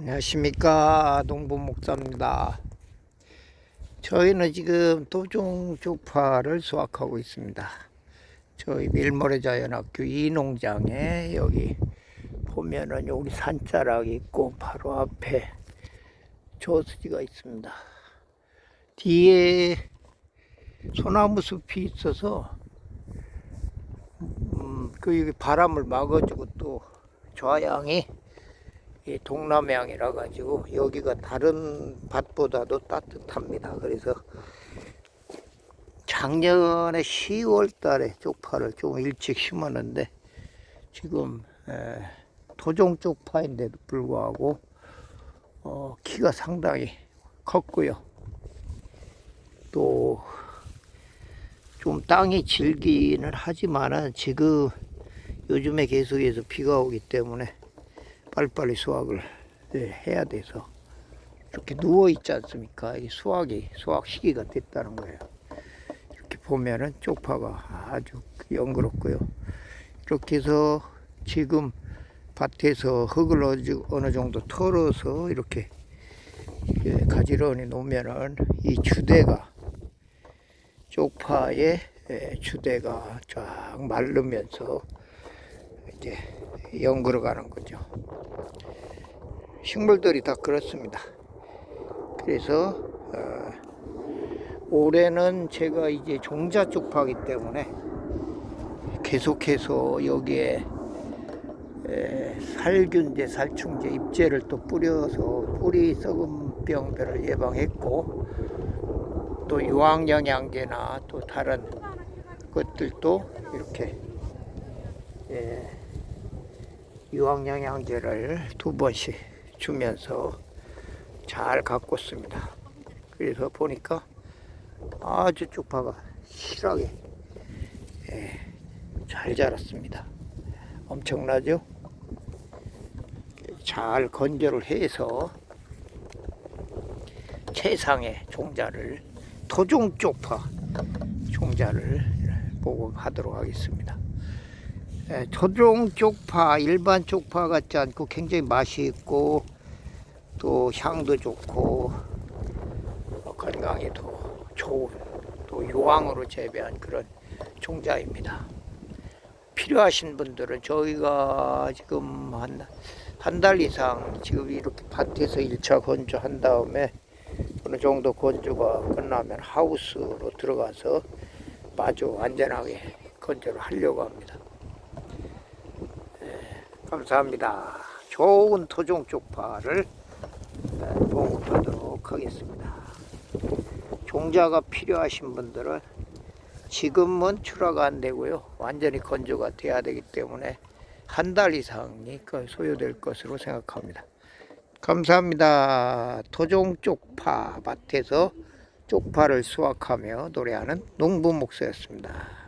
안녕하십니까 농부 목사입니다. 저희는 지금 도종 쪽파를 수확하고 있습니다. 저희 밀모래 자연학교 이 농장에 여기 보면은 여기 산자락이 있고 바로 앞에 저수지가 있습니다. 뒤에 소나무 숲이 있어서 음, 그 여기 바람을 막아주고 또 좌양이 이 동남향이라 가지고 여기가 다른 밭보다도 따뜻합니다. 그래서 작년에 10월 달에 쪽파를 좀 일찍 심었는데 지금 에, 토종 쪽파인데도 불구하고 어, 키가 상당히 컸고요. 또 좀 땅이 질기는 하지만은 지금 요즘에 계속해서 비가 오기 때문에 빨리빨리 수확을 예, 해야 돼서 이렇게 누워 있지 않습니까? 이 수확이 수확 시기가 됐다는 거예요. 이렇게 보면은 쪽파가 아주 영그럽고요. 이렇게 해서 지금 밭에서 흙을 어느- 정도 털어서 이렇게 예, 가지런히 놓으면은 이 주대가 쪽파의 예, 주대가 쫙 마르면서 이제 연그러 가는 거죠. 식물들이 다 그렇습니다. 그래서 어, 올해는 제가 이제 종자 쪽 파기 때문에 계속해서 여기에 에, 살균제, 살충제, 입제를 또 뿌려서 뿌리 썩은 병들을 예방했고 또 유황영양제나 또 다른 것들도 이렇게 예, 유황 영양제를 두 번씩 주면서 잘 가꿨습니다. 그래서 보니까 아주 쪽파가 실하게 예, 잘 자랐습니다. 엄청나죠? 잘 건조를 해서 최상의 종자를 토종 쪽파 종자를 보급하도록 하겠습니다. 예, 토종 쪽파, 일반 쪽파 같지 않고 굉장히 맛이 있고 또 향도 좋고 어, 건강에도 좋은 또 유황으로 재배한 그런 종자입니다. 필요하신 분들은 저희가 지금 한 한 달 이상 지금 이렇게 밭에서 1차 건조한 다음에 어느 정도 건조가 끝나면 하우스로 들어가서 마주 안전하게 건조를 하려고 합니다. 예, 감사합니다. 좋은 토종 쪽파를 예, 공급하도록 하겠습니다. 종자가 필요하신 분들은 지금은 출하가 안 되고요. 완전히 건조가 돼야 되기 때문에 한 달 이상이 그 소요될 것으로 생각합니다. 감사합니다. 토종 쪽파 밭에서 쪽파를 수확하며 노래하는 농부 목사였습니다.